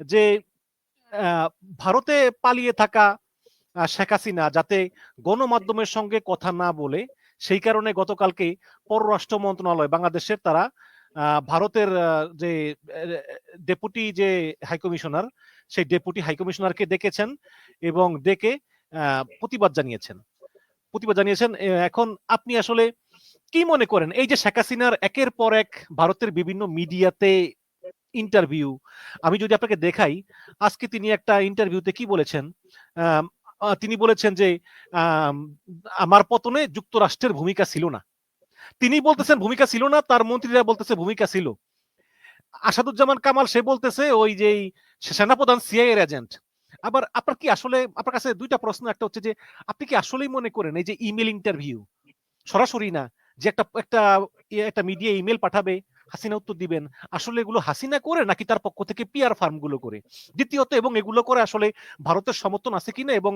যে ভারতে পালিয়ে থাকা শেখ হাসিনা যাতে গণমাধ্যমের সঙ্গে কথা না বলে, সেই কারণে গতকালকে পররাষ্ট্র মন্ত্রণালয়, বাংলাদেশের তারা ভারতের যে, ডেপুটি যে হাইকমিশনার সেই ডেপুটি হাইকমিশনারকে ডেকেছেন এবং ডেকে প্রতিবাদ জানিয়েছেন। প্রতিবাদ জানিয়েছেন এখন আপনি আসলে কি মনে করেন? এই যে শেখ হাসিনার একের পর এক ভারতের বিভিন্ন মিডিয়াতে ইন্টারভিউ আমি যদি আপনাকে দেখাই, আজকে তিনি একটা ইন্টারভিউতে কি বলেছেন? তিনি বলেছেন যে আমার পতনে যুক্তরাষ্ট্রের ভূমিকা ছিল না। তিনি বলতেছেন ভূমিকা ছিল না, তার মন্ত্রীরা বলতেছে ভূমিকা ছিল। আসাদুজ্জামান কামাল, সে বলতেছে ওই যে সেনাপ্রধান সিআইএর এজেন্ট আবার আপনার কি আসলে, আপনার কাছে দুইটা প্রশ্ন, একটা হচ্ছে যে, আপনি কি আসলেই মনে করেন এই যে ইমেল ইন্টারভিউ সরাসরি না, যে একটা একটা একটা মিডিয়া ইমেল পাঠাবে হাসিনা উত্তর দিবেন, আসলে এগুলো হাসিনা করে নাকি তার পক্ষ থেকে পিআর ফার্মগুলো করে? দ্বিতীয়ত, এবং এগুলো করে আসলে ভারতের সমর্থন আছে কিনা এবং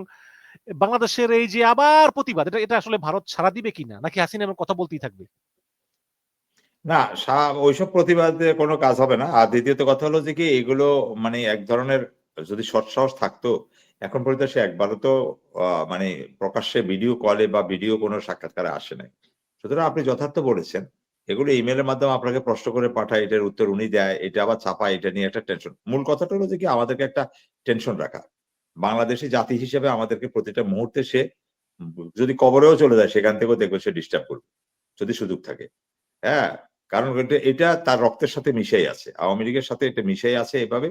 বাংলাদেশের এই যে আবার প্রতিবাদ, এটা এটা আসলে ভারত ছাড়া দিবে কিনা? নাকি হাসিনা এমন কথা বলতেই থাকবে? না ওইসব প্রতিবাদে কোনো কাজ হবে না। আর দ্বিতীয়ত কথা হলো যে কি, এগুলো মানে এক ধরনের যদি সৎ সৎসাহস থাকতো, এখন পর্যন্ত সে একবারও তো মানে প্রকাশ্যে ভিডিও কলে বা ভিডিও কোনো সাক্ষাৎকারে আসে নাই। সুতরাং আপনি যথার্থ বলেছেন। এগুলো ইমেলের মাধ্যমে আপনাকে প্রশ্ন করে পাঠায়, এটার উত্তর উনি দেয়, এটা আবার ছাপায়, এটা নিয়ে একটা টেনশন মূল কথাটা হলো যে কি, আমাদেরকে একটা টেনশন রাখা। বাংলাদেশি জাতি হিসেবে আমাদেরকে প্রতিটা মুহূর্তে সে যদি কবরেও চলে যায়, সেখান থেকেও দেখবে সে ডিস্টার্ব করবে, যদি সুযোগ থাকে। হ্যাঁ কারণ এটা তার রক্তের সাথে মিশেই আছে, আওয়ামী লীগের সাথে এটা মিশেই আছে এভাবে।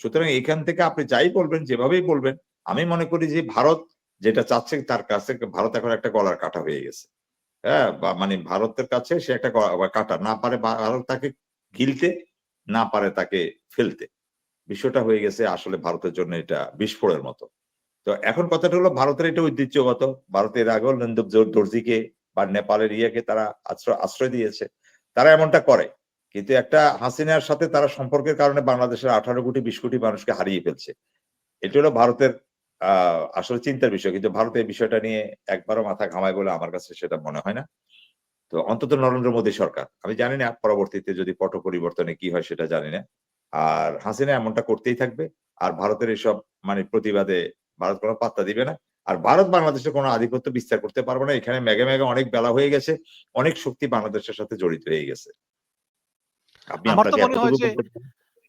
সুতরাং এখান থেকে আপনি যাই বলবেন, যেভাবেই বলবেন, আমি মনে করি যে ভারত যেটা চাচ্ছে তার কাছে, ভারত এখন একটা গলার কাটা হয়ে গেছে। হ্যাঁ মানে ভারতের কাছে সে একটা কাটা, না পারে ভারত তাকে গিলতে, না পারে তাকে ফেলতে। বিষয়টা হয়ে গেছে আসলে ভারতের জন্য এটা বিস্ফোরের মতো। তো এখন কথাটা হলো ভারতের এটা ঐতিহ্যগত। ভারতের আগেও নন্দব দর্জিকে বা নেপালের ইয়েকে তারা আশ্রয় আশ্রয় দিয়েছে। তারা এমনটা করে। কিন্তু একটা হাসিনার সাথে তারা সম্পর্কের কারণে বাংলাদেশের আঠারো কোটি, বিশ কোটি মানুষকে হারিয়ে ফেলছে। এটা হলো ভারতের আসলে চিন্তার বিষয় কিন্তু ভারত এই বিষয়টা নিয়ে একবারও মাথা ঘামায় বলে আমার কাছে সেটা মনে হয় না। তো অন্তত নরেন্দ্র মোদী সরকার আমি জানি না পরবর্তীতে যদি পট পরিবর্তনে কি হয় সেটা জানি না। আর হাসিনা এমনটা করতেই থাকবে আর ভারতের এসব মানে প্রতিবাদে ভারত কোনো পাত্তা দিবে না। আর ভারত বাংলাদেশের কোনো আধিপত্য বিস্তার করতে পারবে না এখানে মেঘে মেঘে অনেক বেলা হয়ে গেছে অনেক শক্তি বাংলাদেশের সাথে জড়িত হয়ে গেছে। আপনি আমার তো মনে হয় যে-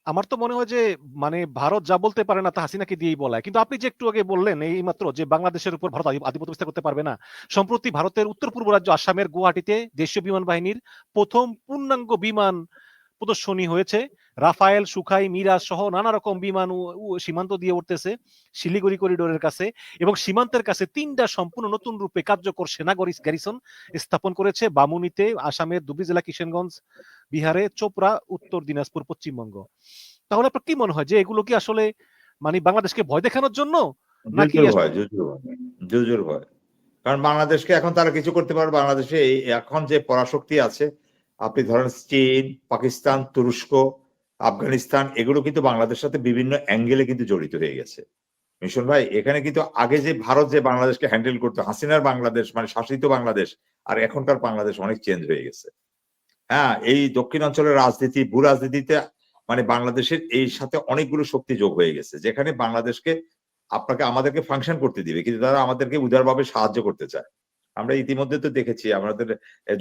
আমার তো মনে হয় যে মানে ভারত যা বলতে পারে না তা হাসিনাকে দিয়েই বলায় কিন্তু আপনি যে একটু আগে বললেন, এই মাত্র যে বাংলাদেশের উপর ভারত আধি- আধিপত্য বিস্তার করতে পারবে না, সম্প্রতি ভারতের উত্তর পূর্ব রাজ্য আসামের গুয়াহাটিতে দেশীয় বিমান বাহিনীর প্রথম পূর্ণাঙ্গ বিমান প্রদর্শনী হয়েছে। রাফায়েল সুখাই মিরাজ সহ নানা রকম বিমান সীমান্ত দিয়ে উঠতেছে শিলিগুড়ি করিডোরের কাছে এবং সীমান্তের কাছে তিনটা সম্পূর্ণ নতুন রূপে কার্যকর সেনা গরি- গ্যারিসন স্থাপন করেছে বামুনিতে আসামের দুবরি জেলা কিশনগঞ্জ বিহারে চোপড়া উত্তর দিনাজপুর পশ্চিমবঙ্গ। তাহলে আপনার কি মনে হয় যে এগুলো কি আসলে মানে বাংলাদেশকে ভয় দেখানোর জন্য? নাকি ভয় কারণ বাংলাদেশকে এখন তারা কিছু করতে পারবে বাংলাদেশে এখন যে পরাশক্তি আছে আপনি ধরেন চীন, পাকিস্তান, তুরস্ক, আফগানিস্তান, এগুলো কিন্তু বাংলাদেশের সাথে বিভিন্ন অ্যাঙ্গেলে কিন্তু জড়িত হয়ে গেছে। মিশন ভাই, এখানে কিন্তু আগে যে ভারত যে বাংলাদেশকে হ্যান্ডেল করতো, হাসিনার বাংলাদেশ মানে শাসিত বাংলাদেশ, আর এখনকার বাংলাদেশ অনেক চেঞ্জ হয়ে গেছে। হ্যাঁ এই দক্ষিণ অঞ্চলের রাজনীতি, ভূ রাজনীতিতে মানে বাংলাদেশের এই সাথে অনেকগুলো শক্তি যোগ হয়ে গেছে, যেখানে বাংলাদেশকে আপনাকে আমাদেরকে ফাংশন করতে দিবে, কিন্তু তারা আমাদেরকে উদারভাবে সাহায্য করতে চায়। আমরা ইতিমধ্যে তো দেখেছি আমাদের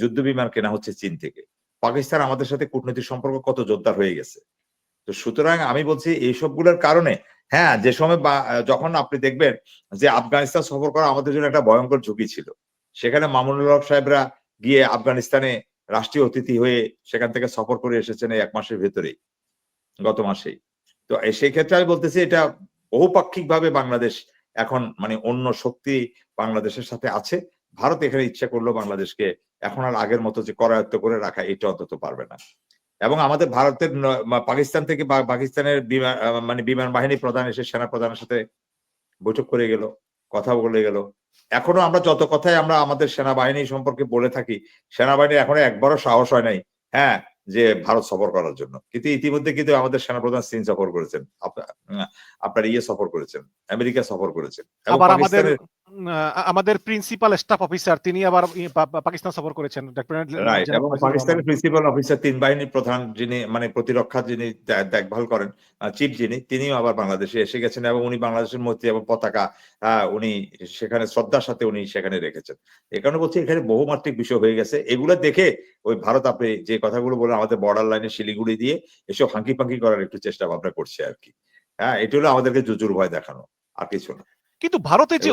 যুদ্ধ বিমান কেনা হচ্ছে চীন থেকে। পাকিস্তান আমাদের সাথে কূটনৈতিক সম্পর্ক কত জোরদার হয়ে গেছে। তো সুতরাং আমি বলছি, এইসবগুলোর কারণে হ্যাঁ যে সময় যখন আপনি দেখবেন যে আফগানিস্তান সফর করা আমাদের জন্য একটা ভয়ঙ্কর ঝুঁকি ছিল, সেখানে মামুনুল হক সাহেবরা গিয়ে আফগানিস্তানে রাষ্ট্রীয় অতিথি হয়ে সেখান থেকে সফর করে এসেছেন এক মাসের ভেতরেই, গত মাসেই। তো সেই ক্ষেত্রে আমি বলতেছি, এটা বহুপাক্ষিক ভাবে বাংলাদেশ এখন মানে অন্য শক্তি বাংলাদেশের সাথে আছে। ভারত এখানে ইচ্ছা করল বাংলাদেশকে এখন আর আগের মতো যে করায়ত্ত করে রাখা এটা অন্তত পারবে না। এবং আমাদের ভারতের পাকিস্তান থেকে পাকিস্তানের বিমান মানে বিমান বাহিনী প্রধান এসে সেনা প্রধানের সাথে বৈঠক করে গেল কথা বলে গেল। এখনও আমরা যত কথাই আমরা আমাদের সেনাবাহিনী সম্পর্কে বলে থাকি সেনাবাহিনী এখনও একবারও সাহস হয় নাই হ্যাঁ যে ভারত সফর করার জন্য। কিন্তু ইতিমধ্যে কিন্তু আমাদের সেনাপ্রধান চীন সফর করেছেন আপনার ইয়ে সফর করেছেন আমেরিকা সফর করেছেন। আমাদের প্রিন্সিপাল স্টাফ অফিসার তিনি আবার পাকিস্তান সফর করেছেন। এবং পাকিস্তানের প্রিন্সিপাল অফিসার তিন বাহিনীর প্রধান যিনি মানে প্রতিরক্ষা যিনি দেখভাল করেন চিফ যিনি তিনিও আবার বাংলাদেশে এসে গেছেন এবং উনি বাংলাদেশের মধ্যে এবং পতাকা উনি সেখানে শ্রদ্ধার সাথে উনি সেখানে রেখেছেন। এ কারণে বলছি এখানে বহুমাত্রিক বিষয় হয়ে গেছে। এগুলো দেখে ওই ভারত আপনি যে কথাগুলো বলে আমাদের বর্ডার লাইনে শিলিগুড়ি দিয়ে এসব হাঙ্কি পাঙ্কি করার একটু চেষ্টা ভাবনা করছে আর কি। হ্যাঁ এটা হলো আমাদেরকে জুজুর ভয় দেখানো আর কিছু না। কিন্তু ভারতে যে।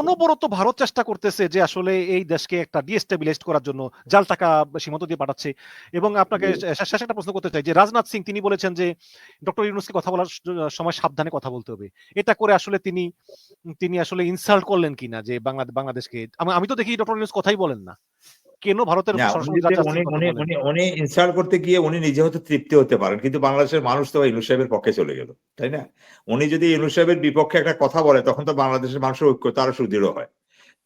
অনবরত ভারত চেষ্টা করতেছে যে আসলে এই দেশকে একটা ডিস্টেবিলাইজ করার জন্য জাল টাকা সীমান্ত দিয়ে পাঠাচ্ছে। এবং আপনাকে শেষে একটা প্রশ্ন করতে চাই যে রাজনাথ সিং তিনি বলেছেন যে ডক্টর ইউনুসকে কথা বলার সময় সাবধানে কথা বলতে হবে। এটা করে আসলে তিনি তিনি আসলে ইনসাল্ট করলেন কিনা যে বাংলাদেশকে? আমি তো দেখি ডক্টর ইউনুস কথাই বলেন না। কেন ভারতের উনি ইনসাল্ট করতে গিয়ে উনি নিজে হয়তো তৃপ্তি হতে পারেন কিন্তু বাংলাদেশের মানুষ তো ইনু সাহেবের পক্ষে চলে গেল তাই না? উনি যদি ইনু সাহেবের বিপক্ষে একটা কথা বলে তখন তো বাংলাদেশের মানুষের ঐক্যতা আরও সুদৃঢ় হয়।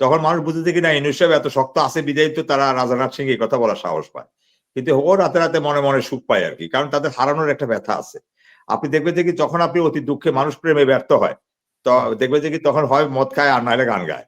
তখন মানুষ বুঝতে কি না ইনু সাহেব এত শক্ত আছে বিদায়িত তারা রাজানাথ সিং এই কথা বলার সাহস পায়। কিন্তু ও রাতে রাতে মনে মনে সুখ পায় আর কি কারণ তাদের হারানোর একটা ব্যথা আছে। আপনি দেখবেন যে কি যখন আপনি অতি দুঃখে মানুষ প্রেমে ব্যর্থ হয় তো দেখবেন যে কি তখন হয় মদ খায় আর নাহলে গান গায়।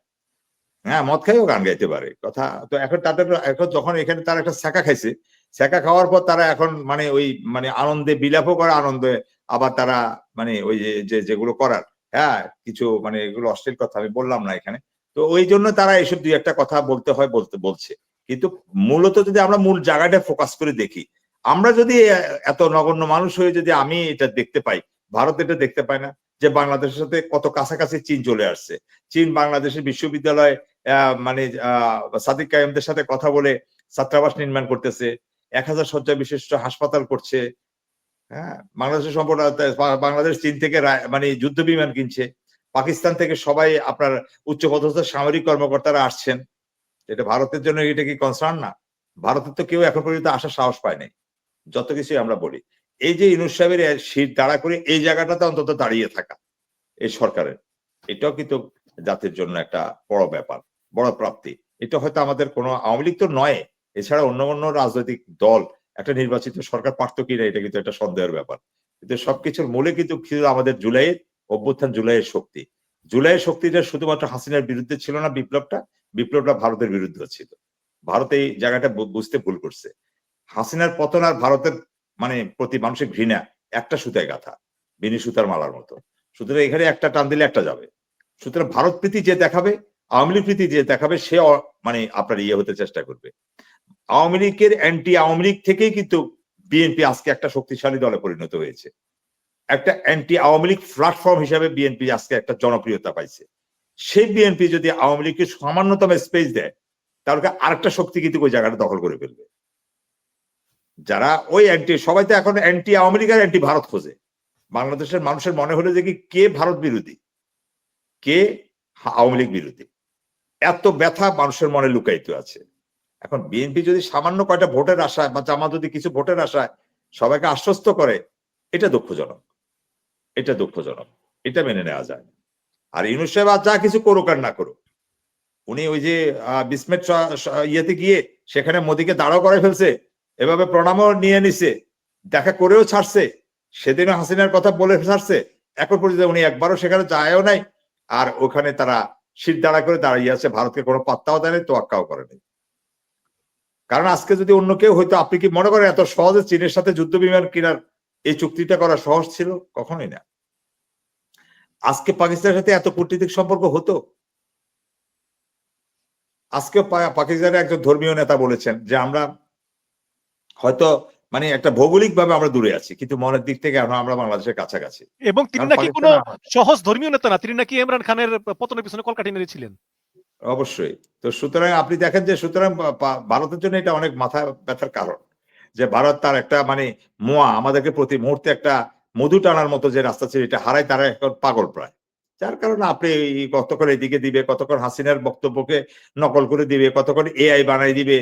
হ্যাঁ মদ খাইও গান গাইতে পারে। কথা তো এখন তাদের এখন যখন এখানে তারা একটা ছ্যাঁকা খাইছে ছ্যাঁকা খাওয়ার পর তারা এখন মানে ওই মানে আনন্দে বিলাপও করে, আনন্দে আবার তারা মানে ওই যে, যে- যেগুলো করার। হ্যাঁ কিছু মানে এগুলো অশ্লীল কথা আমি বললাম না এখানে। তো ওই জন্য তারা এইসব দুই একটা কথা বলতে হয়, বলতে, বলছে। কিন্তু মূলত যদি আমরা মূল জায়গাটা ফোকাস করে দেখি, আমরা যদি এত নগণ্য মানুষ হয়ে যদি আমি এটা দেখতে পাই, ভারত এটা দেখতে পায় না। যে বাংলাদেশের সাথে কত কাছাকাছি চীন চলে আসছে। চীন বাংলাদেশের বিশ্ববিদ্যালয় মানে সাদিক কায়েমদের সাথে কথা বলে ছাত্রাবাস নির্মাণ করতেছে, এক হাজার শয্যা বিশিষ্ট হাসপাতাল করছে। হ্যাঁ বাংলাদেশের সম্পর্ক বাংলাদেশ চীন থেকে মানে যুদ্ধ বিমান কিনছে। পাকিস্তান থেকে সবাই আপনার উচ্চপদস্থ সামরিক কর্মকর্তারা আসছেন। এটা ভারতের জন্য এটা কি কনসার্ন না? ভারতের তো কেউ এখন পর্যন্ত আসার সাহস পায় নাই। যত কিছুই আমরা বলি। এই যে ইনুস সাহেবের দাঁড়া করে এই জায়গাটাতে অন্তত দাঁড়িয়ে থাকা এই সরকারের, এটাও কিন্তু জাতির জন্য একটা বড় ব্যাপার, বড় প্রাপ্তি। এটা হয়তো আমাদের কোনো আওয়ামী লীগ তো নয়, এছাড়া অন্য অন্য রাজনৈতিক দল, একটা নির্বাচিত সরকার পারতো কিনা এটা কিন্তু একটা সন্দেহের ব্যাপার। কিন্তু সবকিছুর মূলে কিন্তু আমাদের জুলাইয়ের অভ্যুত্থান, জুলাইয়ের শক্তি। জুলাইয়ের শক্তিটা শুধুমাত্র হাসিনার বিরুদ্ধে ছিল না বিপ্লবটা বিপ্লবটা ভারতের বিরুদ্ধে ছিল। ভারত এই জায়গাটা বুঝতে ভুল করছে। হাসিনার পতন আর ভারতের মানে প্রতি মানুষের ঘৃণা, একটা সুতায় গাথা, বিনি সুতার মালার মতো। সুতরাং এখানে একটা টান দিলে একটা যাবে। সুতরাং ভারত প্রীতি যে দেখাবে, আওয়ামী লীগ প্রীতি যে দেখাবে, সে মানে আপনার ইয়ে হতে চেষ্টা করবে। আওয়ামী লীগের অ্যান্টি আওয়ামী লীগ থেকেই কিন্তু বিএনপি আজকে একটা শক্তিশালী দলে পরিণত হয়েছে। একটা অ্যান্টি আওয়ামী লীগ প্ল্যাটফর্ম হিসাবে বিএনপি আজকে একটা জনপ্রিয়তা পাইছে। সেই বিএনপি যদি আওয়ামী লীগকে সামান্যতম স্পেস দেয়, তাহলে আরেকটা শক্তি কিন্তু ওই জায়গাটা দখল করে ফেলবে। যারা ওই অ্যান্টি সবাই তো এখন অ্যান্টি আওয়ামী লীগ অ্যান্টি ভারত খোঁজে। বাংলাদেশের মানুষের মনে হলো যে কি, কে ভারত বিরোধী? কে আওয়ামী লীগ বিরোধী? এত ব্যথা মানুষের মনে লুকায়িত আছে। এখন বিএনপি যদি সামান্য কয়টা ভোটের আশায় বা জামা যদি কিছু ভোটের আশায় সবাইকে আশ্বস্ত করে, এটা দুঃখজনক। এটা দুঃখজনক। এটা মেনে নেওয়া যায় আর ইউনুস সাহেব আর যা কিছু করুক আর না করুক, উনি ওই যে বিসমেট ইয়েতে গিয়ে সেখানে মোদিকে দাঁড়াও করে ফেলছে এভাবে প্রণামও নিয়ে নিছে, দেখা করেও ছাড়ছে, সেদিনও হাসিনার কথা বলে ছাড়ছে, এখন পর্যন্ত উনি একবারও সেখানে যায়ও নাই, আর ওখানে তারা শীত দাঁড়া করে দাঁড়িয়ে আছে, ভারতকে কোনো পাত্তাও দেয় নাই তোয়াক্কাও করে নাই কারণ আজকে যদি অন্য কেউ হয়তো, আপনি কি মনে করেন এত সহজে চীনের সাথে যুদ্ধ বিমান কেনার এই চুক্তিটা করা সহজ ছিল? কখনোই না। আজকে পাকিস্তানের সাথে এত কূটনীতিক সম্পর্ক হতো? আজকে পাকিস্তানের একজন ধর্মীয় নেতা বলেছেন যে আমরা হয়তো মানে একটা ভৌগোলিক ভাবে আমরা দূরে আছি কিন্তু মনের দিক থেকে এখন আমরা বাংলাদেশের কাছাকাছি। এবং তিনি নাকি কোনো সহজ ধর্মীয় নেতা না তিনি নাকি ইমরান খানের পতনের পিছনে কলকাঠি মেরেছিলেন অবশ্যই। তো সুতরাং আপনি দেখেন যে সুতরাং ভারতের জন্য এটা অনেক মাথা ব্যথার কারণ যে ভারত তার একটা মানে মোয়া আমাদেরকে প্রতি মুহূর্তে একটা মধু টানার মতো যে রাস্তা ছিল এটা হারায় তারা এখন পাগল প্রায়। যার কারণে আপনি এই কতক্ষণ এদিকে দিবে কতক্ষণ হাসিনার বক্তব্যকে নকল করে দিবে কতক্ষণ এআই বানাই দিবে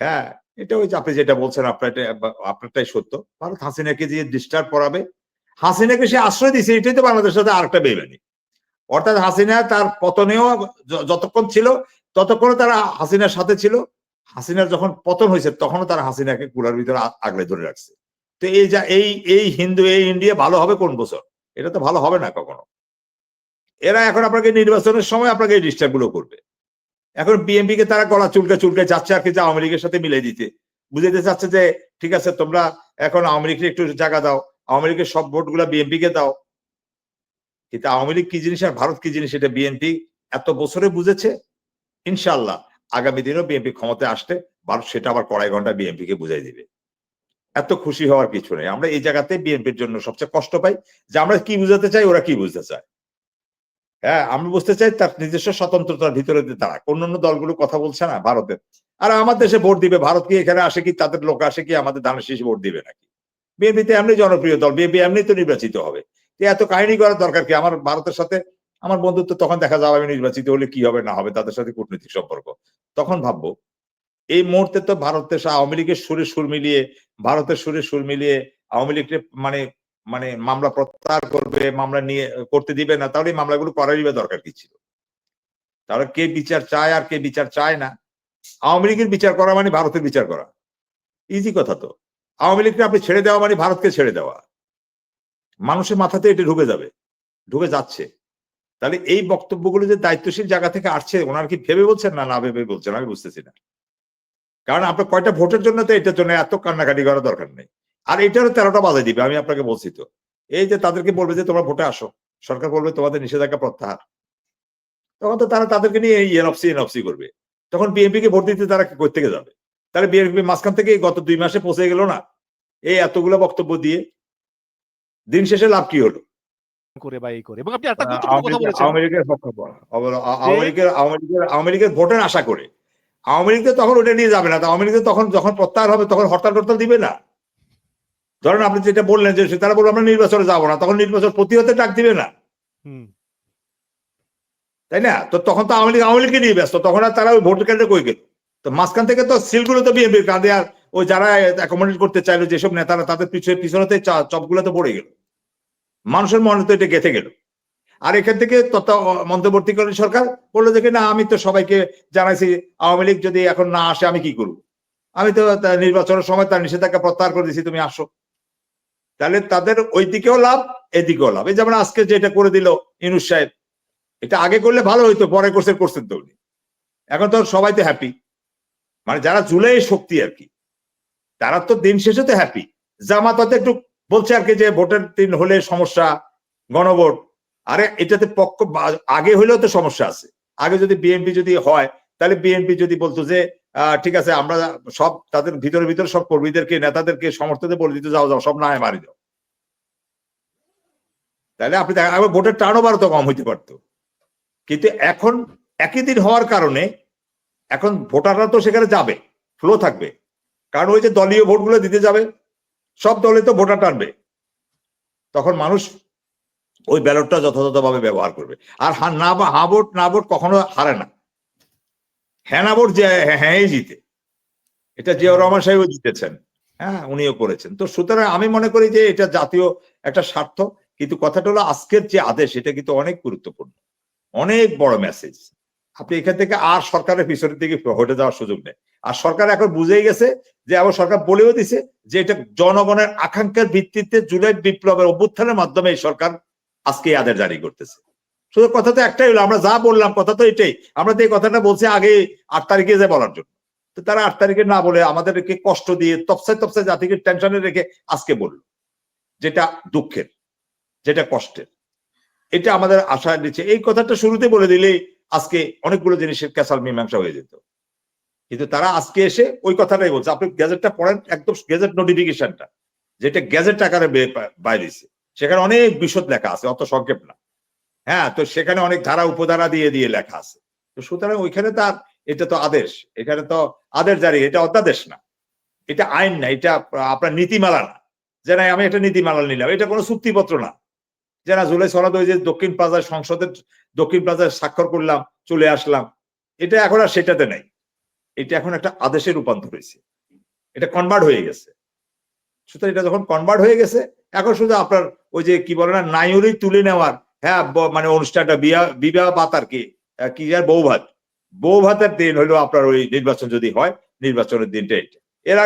হ্যাঁ? এটা ওই আপনি যেটা বলছেন আপনার আপনারটাই সত্য। ভারত হাসিনাকে যে ডিস্টার্ব করাবে হাসিনাকে সে আশ্রয় দিছে এটাই তো বাংলাদেশের সাথে আরেকটা বেইমানি। অর্থাৎ হাসিনা তার পতনেও যতক্ষণ ছিল ততক্ষণ তারা হাসিনার সাথে ছিল। হাসিনার যখন পতন হয়েছে, তখনও তারা হাসিনাকে কুলার ভিতরে আগলে ধরে রাখছে। তো এই যা, এই এই হিন্দু, এই ইন্ডিয়া ভালো হবে কোন বছর? এটা তো ভালো হবে না কখনো। এরা এখন আপনাকে নির্বাচনের সময় আপনাকে এই ডিস্টার্বগুলো করবে। এখন বিএনপি কে তারা গলা চুলকে চুলকে যাচ্ছে আর কি যে আওয়ামী লীগের সাথে মিলে দিতে বুঝাইতে চাচ্ছে যে, ঠিক আছে, তোমরা এখন আওয়ামী লীগকে একটু জায়গা দাও, আওয়ামী লীগের সব ভোটগুলা বিএনপি কে দাও। কিন্তু আওয়ামী লীগ কি জিনিস আর ভারত কি জিনিস, এটা বিএনপি এত বছরে বুঝেছে? ইনশাল্লাহ আগামী দিনেও বিএনপি ক্ষমতায় আসতে ভারত সেটা আবার কড়াই ঘণ্টা বিএনপি কে বুঝাই দিবে। এত খুশি হওয়ার কিছু নেই। আমরা এই জায়গাতে বিএনপির জন্য সবচেয়ে কষ্ট পাই যে আমরা কি বুঝাতে চাই, ওরা কি বুঝতে চায়। হ্যাঁ আমি বুঝতে চাই তার নিজস্ব স্বতন্ত্রতার ভিতরে দাঁড়াক অন্যান্য দলগুলো কথা বলছে না ভারতের। আর আমার দেশে ভোট দিবে, ভারত কি এখানে আসে কি, তাদের লোক আসে কি, আমাদের ধানের শীষ ভোট দিবে নাকি? বিএনপিতে এমনি জনপ্রিয় দল, বিএনপি এমনি তো নির্বাচিত হবে। এত কাহিনী করার দরকার কি? আমার ভারতের সাথে আমার বন্ধুত্ব তখন দেখা যাবে আমি নির্বাচিত হলে কি হবে, না হবে, তাদের সাথে কূটনৈতিক সম্পর্ক। তখন ভাববো, এই মুহূর্তে তো ভারতের আওয়ামী লীগের সুরে সুর মিলিয়ে, ভারতের সুরে সুর মিলিয়ে আওয়ামী লীগকে মানে মানে মামলা প্রত্যাহার করবে, মামলা নিয়ে, করতে দিবে না, তাহলে মামলাগুলো করারই বা দরকার কি ছিল? তাহলে কে বিচার চায় আর কে বিচার চায় না? আওয়ামী লীগের বিচার করা মানে ভারতের বিচার করা। ইজি কথা তো। আওয়ামী লীগকে আপনি ছেড়ে দেওয়া মানে ভারতকে ছেড়ে দেওয়া। মানুষের মাথাতে এটা ঢুকে যাবে, ঢুকে যাচ্ছে। তাহলে এই বক্তব্যগুলো যে দায়িত্বশীল জায়গা থেকে আসছে, ওনারা কি ভেবে বলছেন না না ভেবে বলছেন? আমি বুঝতেছি না। কারণ আপনার কয়টা ভোটের জন্য তো এটার জন্য এত কান্নাকাটি করার দরকার নেই। আর এটারও তেরোটা বাজাই দিবে আমি আপনাকে বলছি তো। এই যে তাদেরকে বলবে যে তোমরা ভোটে আসো। সরকার বলবে তোমাদের নিষেধাজ্ঞা প্রত্যাহার। তখন তো তারা তাদেরকে নিয়ে এনঅফসি এনঅফসি করবে। তখন বিএনপি কে ভোট দিতে তারা কোথা থেকে যাবে? তাহলে বিএনপি মাঝখান থেকে গত দুই মাসে পৌঁছে গেল না? এই এতগুলো বক্তব্য দিয়ে দিন শেষে লাভ কি হলো? করে বা এই করে। এবং আপনি একটা কথা বলেছেন। আওয়ামী লীগের পক্ষ আওয়ামী লীগের আওয়ামী লীগের আওয়ামী লীগের ভোটের আশা করে। আওয়ামী লীগ তখন ওটা নিয়ে যাবে না। আওয়ামী লীগ তখন যখন প্রত্যাহার হবে তখন হরতাল টরতাল দিবে না? ধরেন আপনি যেটা বললেন যে তারা বলব আমরা নির্বাচনে যাব না তখন নির্বাচন প্রতিহতে ডাক দিবে না। হুম। তাই না? তো তখন তো আওয়ামী লীগ আওয়ামী লীগকে নিয়ে ব্যস্ত তখন আর তারা ওই ভোট কেন্দ্রে কই গেল? তো মাঝখান থেকে তো সিলগুলো তো বিএনপির কাঁধে আর ওই যারা অ্যাকোমোডেট করতে চাইলো যেসব নেতারা তাদের পিছনে পিছনেতে চপগুলো তো পড়ে গেল। মানুষের মনে তো এটা গেঁথে গেল। আর এখান থেকে তথ্য মধ্যবর্তীকালীন সরকার বলল যে না আমি তো সবাইকে জানাইছি আওয়ামী লীগ যদি এখন না আসে আমি কি করব? আমি তো নির্বাচনের সময় তার নিষেধাজ্ঞা প্রত্যাহার করে দিয়েছি তুমি আসো। তাহলে তাদের ওই দিকেও লাভ, এদিকেও লাভ। এই যেমন আজকে যেটা করে দিল ইনুস সাহেব, এটা আগে করলে ভালো হইতো পরে করছে করছেন তো এখন তো সবাই তো হ্যাপি মানে যারা জুলাই শক্তি আর কি, তারা তো দিন শেষে তো হ্যাপি জামাত একটু বলছে আর কি যে ভোটের দিন হলে সমস্যা, গণভোট। আরে এটাতে পক্ষ আগে হলেও তো সমস্যা আছে। আগে যদি বিএনপি যদি হয়, তাহলে বিএনপি যদি বলতো যে ঠিক আছে আমরা সব তাদের ভিতরে ভিতরে সব কর্মীদেরকে নেতাদেরকে সমর্থনে বলে দিতে যাও যাও সব নায় মারি যাও তাহলে আপনি দেখেন, ভোটের টার্ন ওভার তো কম হইতে পারতো। কিন্তু এখন একই দিন হওয়ার কারণে এখন ভোটাররা তো সেখানে যাবে ফ্লো থাকবে। কারণ ওই যে দলীয় ভোটগুলো দিতে যাবে সব দলে তো ভোটার টানবে। তখন মানুষ ওই ব্যালটটা যথাযথভাবে ব্যবহার করবে। আর না বা হা ভোট না ভোট কখনো হারে না। হ্যাঁ না যে হ্যাঁ জিতে। এটা জিয়াউর রহমান সাহেবও জিতেছেন। হ্যাঁ উনিও করেছেন। তো সুতরাং আমি মনে করি যে এটা জাতীয় একটা স্বার্থ কিন্তু কথাটা হলো আজকের যে আদেশ এটা কিন্তু অনেক গুরুত্বপূর্ণ। অনেক বড় মেসেজ আপনি এখান থেকে আর সরকারের পিছনের দিকে হটে যাওয়ার সুযোগ নেই। আর সরকার এখন বুঝেই গেছে যে আবার সরকার বলেও দিছে যে এটা জনগণের আকাঙ্ক্ষার ভিত্তিতে জুলাই বিপ্লবের অভ্যুত্থানের মাধ্যমে এই সরকার আজকে আদেশ জারি করতেছে। শুধু কথা তো একটাই হলো, আমরা যা বললাম কথা তো এটাই। আমরা তো এই কথাটা বলছি আগে আট তারিখে যে বলার জন্য। তো তারা আট তারিখে না বলে আমাদেরকে কষ্ট দিয়ে তপসায় তপসায় জাতিকে টেনশনে রেখে আজকে বলল, যেটা দুঃখের, যেটা কষ্টের। এটা আমাদের আশা নিচ্ছে এই কথাটা শুরুতে বলে দিলে আজকে অনেকগুলো জিনিসের ক্যাসাল মীমাংসা হয়ে যেত। কিন্তু তারা আজকে এসে ওই কথাটাই বলছে। আপনি গ্যাজেটটা পড়েন, একদম গ্যাজেট নোটিফিকেশনটা, যেটা গ্যাজেট আকারে বাইরেছে সেখানে অনেক বিশদ লেখা আছে, অত সংক্ষেপ না। হ্যাঁ তো সেখানে অনেক ধারা উপধারা দিয়ে দিয়ে লেখা আছে। তো সুতরাং ওইখানে তার এটা তো আদেশ, এখানে তো আদেশ জারি, এটা অধ্যাদেশ না। এটা আইন না, এটা আপনার নীতিমালা না। যে না আমি একটা নীতিমালা নিলাম, এটা কোনো চুক্তিপত্র না। যে না, জুলাই সরাদ ওই যে দক্ষিণ প্লাজার সংসদের, দক্ষিণ প্লাজায় স্বাক্ষর করলাম, চলে আসলাম, এটা এখন আর সেটাতে নাই। এটা এখন একটা আদেশে রূপান্তর হয়েছে। এটা কনভার্ট হয়ে গেছে। সুতরাং এটা যখন কনভার্ট হয়ে গেছে, এখন শুধু আপনার ওই যে কি বলে না নাইরি তুলে নেওয়ার হ্যাঁ মানে অনুষ্ঠানটা বিয়া, বিবাহ ভাত আর কি। কি বউ ভাত বউ ভাতের দিন হলো আপনার ওই নির্বাচন যদি হয়, নির্বাচনের দিনটা এটা এর